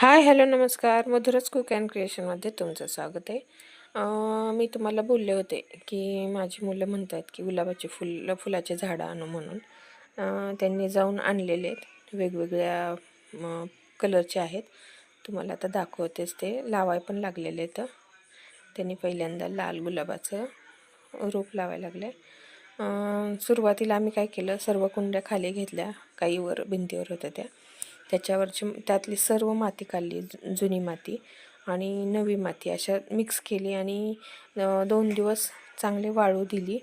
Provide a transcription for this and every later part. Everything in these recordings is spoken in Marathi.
हाय हॅलो नमस्कार. मधुरच कुक अँड क्रिएशनमध्ये तुमचं स्वागत आहे. मी तुम्हाला बोलले होते की माझी मुलं म्हणत आहेत की गुलाबाची फुल फुलाचे झाडं आणू म्हणून. त्यांनी जाऊन आणलेले आहेत. वेगवेगळ्या कलरचे आहेत. तुम्हाला आता दाखवतेच ते. लावाय पण लागलेले आहेत. त्यांनी पहिल्यांदा लाल गुलाबाचं रोप लावायला लागलं. आहे सुरुवातीला आम्ही काय केलं? सर्व कुंड्या खाली घेतल्या. काही वर भिंतीवर होत्या त्या. त्याच्यावरची त्यातली सर्व माती काढली जुनी माती आणि नवी माती अशा मिक्स केली आणि दोन दिवस चांगले वाळू दिली.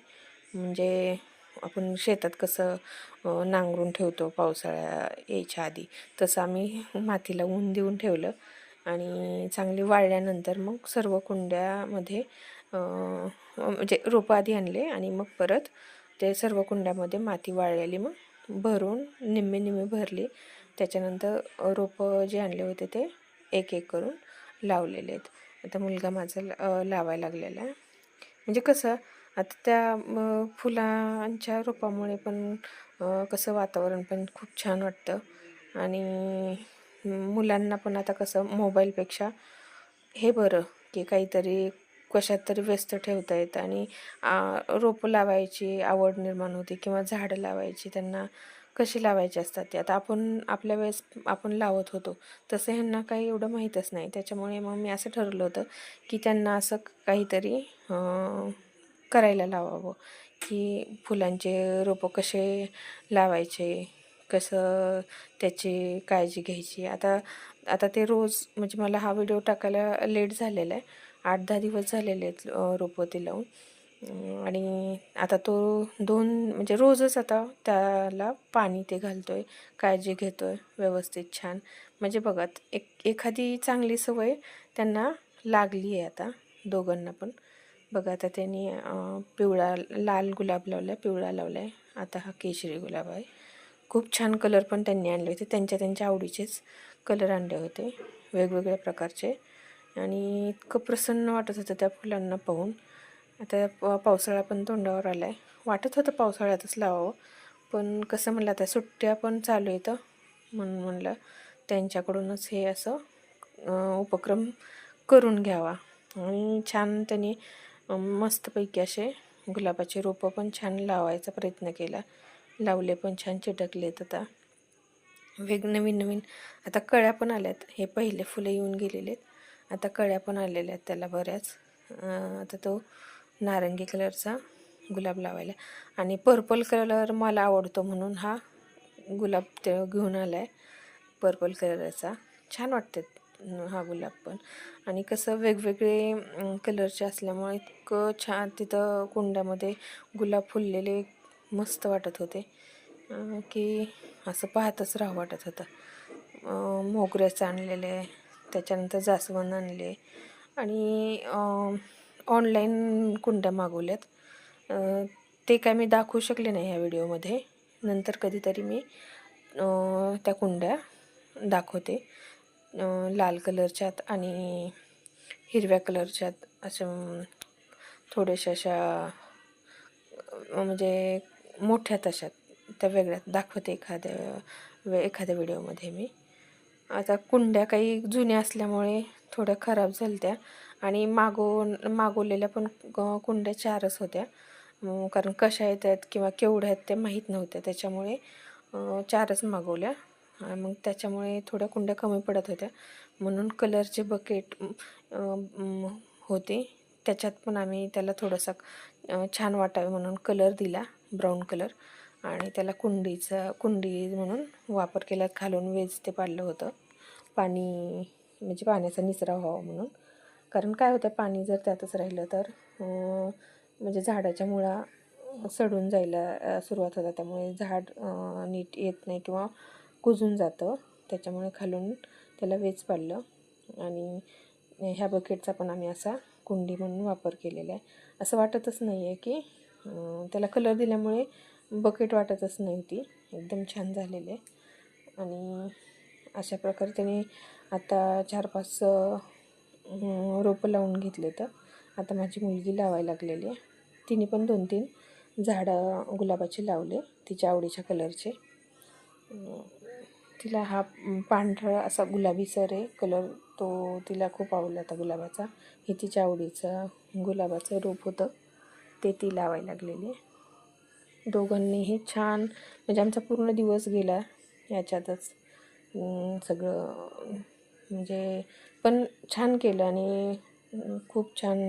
म्हणजे आपण शेतात कसं नांगरून ठेवतो पावसाळ्या यायच्या आधी तसं आम्ही मातीला ऊन देऊन ठेवलं आणि चांगली वाळल्यानंतर मग सर्व कुंड्यामध्ये म्हणजे रोपं आधी आणले आणि मग परत ते सर्व कुंड्यामध्ये माती वाळलेली मग भरून निम्मे निम्मे भरली. त्याच्यानंतर रोपं जे आणले होते ते एक एक करून लावलेले आहेत. आता मुलगा माझा लावायला लागलेला आहे. म्हणजे कसं आता त्या फुलांच्या रोपामुळे पण कसं वातावरण पण खूप छान वाटतं. आणि मुलांना पण आता कसं मोबाईलपेक्षा हे बरं की काहीतरी कशात तरी व्यस्त ठेवता येतं आणि रोपं लावायची आवड निर्माण होते किंवा झाडं लावायची त्यांना कशी लावायची असतात ते? आता आपण आपल्या वेळेस आपण लावत होतो तसं ह्यांना काही एवढं माहीतच नाही. त्याच्यामुळे मग मी असं ठरवलं होतं की त्यांना असं काहीतरी करायला लावावं. की फुलांचे रोपं कसे लावायचे कसं त्याची काळजी घ्यायची. आता आता ते रोज म्हणजे मला हा व्हिडिओ टाकायला लेट झालेला आहे. आठ दहा दिवस झालेले आहेत रोपं ते लावून. आणि आता तो दोन म्हणजे रोजच आता त्याला पाणी ते घालतो आहे काळजी घेतो आहे व्यवस्थित छान. म्हणजे बघा एक एखादी चांगली सवय त्यांना लागली आहे आता दोघांना पण. बघा आता त्यांनी पिवळा लाल गुलाब लावला आहे पिवळा लावला आहे आता हा केशरी गुलाब आहे. खूप छान कलर पण त्यांनी आणले होते. त्यांच्या त्यांच्या आवडीचेच कलर आणले होते वेगवेगळ्या प्रकारचे. आणि इतकं प्रसन्न वाटत होतं त्या फुलांना पाहून. आता प पावसाळा पण तोंडावर आला आहे वाटत होतं पावसाळ्यातच लावावं पण कसं म्हणलं आता सुट्ट्या पण चालू येतं म्हणून म्हणलं त्यांच्याकडूनच हे असं उपक्रम करून घ्यावा. आणि छान त्यांनी मस्तपैकी असे गुलाबाचे रोपं पण छान लावायचा प्रयत्न केला. लावले पण छान चिटकलेत आता. वेग नवीन नवीन आता कळ्या पण आल्यात. हे पहिले फुलं येऊन गेलेले आहेत आता कळ्या पण आलेल्या आहेत त्याला बऱ्याच. आता तो नारंगी कलरचा गुलाब लावायला. आणि पर्पल कलर मला आवडतो म्हणून हा गुलाब ते घेऊन आला आहे पर्पल कलरचा छान वाटते हा गुलाब पण. आणि कसं वेगवेगळे कलरचे असल्यामुळे इतकं छान तिथं कुंड्यामध्ये गुलाब फुललेले मस्त वाटत होते. की असं पाहतच राहावं वाटत होतं. मोगऱ्याचं आणलेले त्याच्यानंतर जास्वंद आणले. आणि ऑनलाईन कुंड्या मागवल्यात. ते काय मी दाखवू शकले नाही ह्या व्हिडिओमध्ये. नंतर कधीतरी मी त्या कुंड्या दाखवते. लाल कलरच्यात आणि हिरव्या कलरच्यात असं थोड्याशा अशा म्हणजे मोठ्या तशात त्या वेगळ्या दाखवते एखाद्या वे एखाद्या व्हिडिओमध्ये मी. आता कुंड्या काही जुन्या असल्यामुळे थोड्या खराब झाल्या त्या आणि मागवून मागवलेल्या पण कुंड्या चारच होत्या. कारण कशा येतात किंवा केवढ्या आहेत त्या माहीत नव्हत्या त्याच्यामुळे चारच मागवल्या. मग त्याच्यामुळे थोड्या कुंड्या कमी पडत होत्या. म्हणून कलरचे बकेट होते त्याच्यात पण आम्ही त्याला थोडासा छान वाटावे म्हणून कलर दिला ब्राऊन कलर आणि त्याला कुंडीचा कुंडी म्हणून वापर केला. खालून वेज ते पाडलं होतं. पाणी म्हणजे पाण्याचा निचरा व्हावा म्हणून. कारण काय होतं पाणी जर त्यातच राहिलं तर म्हणजे झाडाच्या मुळा सडून जायला सुरुवात होतात. त्यामुळे झाड नीट येत नाही किंवा कुजून जातं. त्याच्यामुळे खालून त्याला वेच पाडलं. आणि ह्या बकेटचा पण आम्ही असा कुंडी म्हणून वापर केलेला आहे. असं वाटतच नाही आहे की त्याला कलर दिल्यामुळे बकेट वाटतच नाही ती एकदम छान झालेली. आहे आणि अशा प्रकारे त्याने आता चार पाच रोपं लावून घेतले तर आता माझी मुलगी लावायला लागलेली आहे. तिने पण दोन तीन झाडं गुलाबाचे लावले तिच्या आवडीच्या कलरचे. तिला हा पांढरा असा गुलाबी सर आहे कलर तो तिला खूप आवडला होता गुलाबाचा. हे तिच्या आवडीचं गुलाबाचं रोप होतं ते ती लावायला लागलेली दोघांनीही छान म्हणजे आमचा पूर्ण दिवस गेला याच्यातच. सगळं म्हणजे पण छान केलं आणि खूप छान.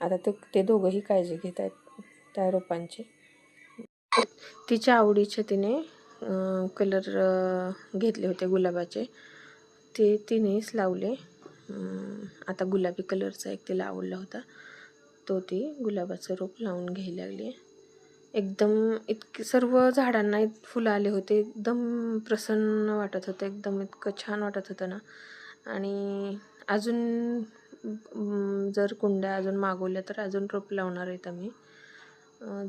आता ते ते दोघंही काळजी घेत आहेत त्या रोपांची. तिच्या आवडीचे तिने कलर घेतले होते गुलाबाचे. ते तिनेच लावले. आता गुलाबी कलरचा एक तिला आवडला होता. तो ती गुलाबाचं रोप लावून घ्यायला लागली. एकदम इतके सर्व झाडांना इत- फुलं आले होते. एकदम प्रसन्न वाटत होतं. एकदम इतकं छान वाटत होतं ना. आणि अजून जर कुंड्या अजून मागवल्या तर अजून रोप लावणार आहेत आम्ही.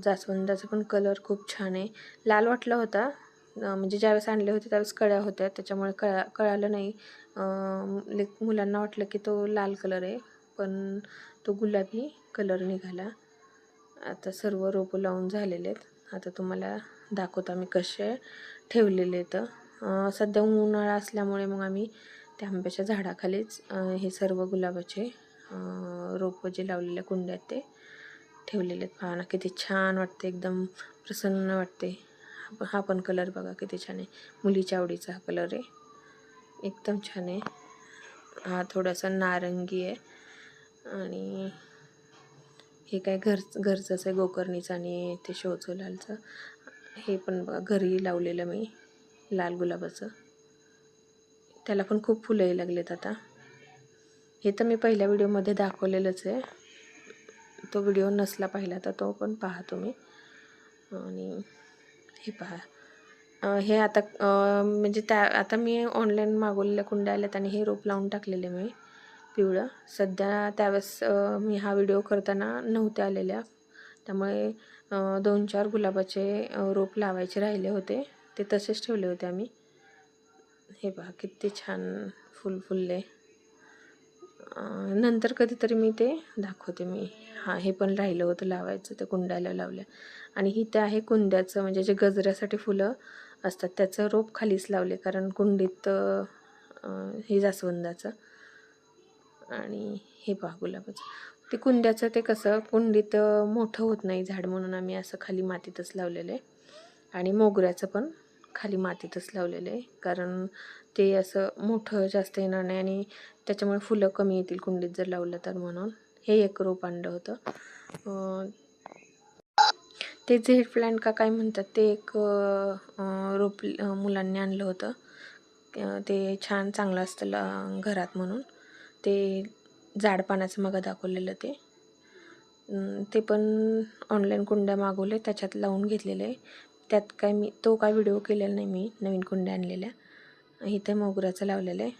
जास्वंदाचा पण कलर खूप छान आहे. लाल वाटला होता म्हणजे ज्यावेळेस आणले होते त्यावेळेस कळ्या होत्या त्याच्यामुळे कळा कळालं नाही. ले- म्हणजे मुलांना वाटलं की तो लाल कलर आहे पण तो गुलाबी कलर निघाला. आता सर्व रोपं लावून झालेले आहेत. आता तुम्हाला दाखवतो आम्ही कसे ठेवलेले आहेत. सध्या उन्हाळा असल्यामुळे मग आम्ही त्या आंब्याच्या झाडाखालीच हे सर्व गुलाबाचे रोपं जे लावलेल्या कुंड्यात ते ठेवलेले आहेत पहा ना किती छान वाटते एकदम प्रसन्न वाटते हा- हा पण कलर बघा किती छान आहे. मुलीच्या आवडीचा हा कलर आहे. एकदम छान आहे. हा थोडासा नारंगी आहे. आणि हे काय घर घरचंच आहे गोकर्णीचं आणि ते शोचं लालचं. हे पण बघा घरी लावलेलं मी लाल गुलाबाचं. त्याला पण खूप फुलं यायला लागलेत आता. हे तर मी पहिल्या व्हिडिओमध्ये दाखवलेलंच आहे. तो व्हिडिओ नसला पाहिला तर तो पण पहा तुम्ही. आणि हे पहा. हे आता म्हणजे त्या आता मी ऑनलाईन मागवलेल्या कुंड्या आल्यात आणि हे रोप लावून टाकलेले मी. पिवळं. सध्या त्यावेळेस मी हा व्हिडिओ करताना नव्हत्या आलेल्या. त्यामुळे दोन चार गुलाबाचे रोप लावायचे राहिले होते. ते तसेच ठेवले होते आम्ही. हे पहा किती छान फुल फुलले. नंतर कधीतरी मी ते दाखवते मी. हां हे पण राहिलं होतं लावायचं ते कुंड्याला लावल्या. आणि ही ते आहे कुंड्याचं म्हणजे जे गजऱ्यासाठी फुलं असतात त्याचं रोप खालीच लावले कारण कुंडीत हे जास्वंदाचं. आणि हे पहा गुलाबाचं. ते कुंड्याचं ते कसं कुंडीत मोठं होत नाही झाड म्हणून आम्ही असं खाली मातीतच लावलेलं. आहे आणि मोगऱ्याचं पण खाली मातीतच लावलेलं आहे. कारण ते असं मोठं जास्त येणार नाही आणि त्याच्यामुळे फुलं कमी येतील कुंडीत जर लावलं तर म्हणून. हे एक रोप आणलं होतं ते झेड प्लांट का काय म्हणतात ते एक रोप मुलांनी आणलं होतं. ते छान चांगलं असतं ला- घरात म्हणून. ते जाड पानाचं मग दाखवलेलं ते. ते पण ऑनलाईन कुंड्या मागवले त्याच्यात लावून घेतलेले. आहे त्यात काय मी तो काय व्हिडिओ केलेला नाही मी नवीन कुंड्या आणलेल्या. इथे मोगऱ्याचं लावलेलं आहे.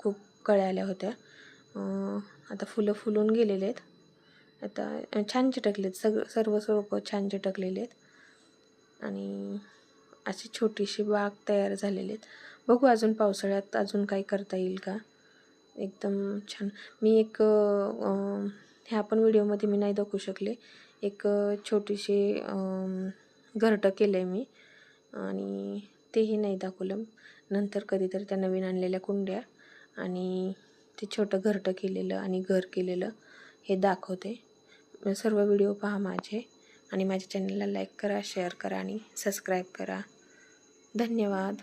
खूप कळ्या आल्या होत्या. आता फुलं फुलून गेलेले आहेत. आता छान चिटकलेत. सग सर्व स्वरूप छान चिटकलेले आहेत. आणि अशी छोटीशी बाग तयार झालेली आहेत. बघू अजून पावसाळ्यात अजून काही करता येईल का? एकदम छान. मी एक ह्या पण व्हिडिओमध्ये मी नाही दाखवू शकले. एक छोटीशी घरटं केलं आहे मी. आणि तेही नाही दाखवलं. नंतर कधीतरी त्या नवीन आणलेल्या कुंड्या आणि ते छोटं घरटं केलेलं आणि घर केलेलं हे दाखवते. सर्व व्हिडिओ पहा माझे आणि माझ्या चॅनलला लाईक करा शेअर करा आणि सबस्क्राईब करा. धन्यवाद.